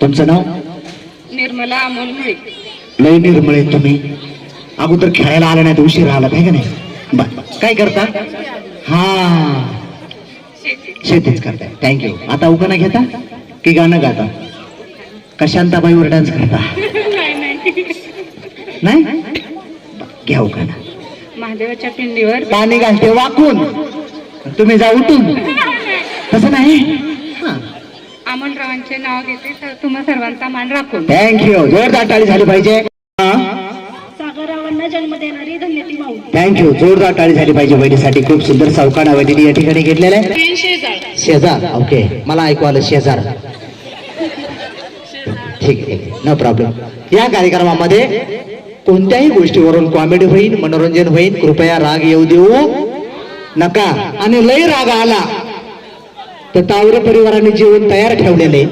तुमचं नाव? निर्मला अमोल लय निर्मळे तुम्ही. अगोदर खेळायला आला नाही तर उशीर आला काय का नाही? काय करता? हा. शेती. शेतीच करताय. थँक्यू आता उखाणा घेता की गाणं गाता? का शांताबाईवर डान्स करता? नाही नाही. नाही? बरं, घ्या उखाणा. महादेवाच्या पिंडीवर. पाणी घालते वाकून. तुम्ही जा उठून. तसं नाही? हा. अमोलरावांचे नाव घेते. तर तुम्हा सर्वांचा मान राखून. थँक्यू जोरदार टाळी झाली पाहिजे. सागररावांना जन्म देणारी धन्य ती माऊ थँक्यू जोरदार टाळी झाली पाहिजे बहिणीसाठी खूप सुंदर चौकाना वहिनी या ठिकाणी घेतलेला आहे. शेजार. शेजार. ओके मला ऐकू आलं शेजार. ठीक आहे. नो प्रॉब्लेम या कार्यक्रमामध्ये कोणत्याही गोष्टीवरून कॉमेडी होईल मनोरंजन होईल कृपया राग येऊ देऊ नका. आणि लय राग आला. तर तावरे परिवाराने जेवण तयार ठेवलेले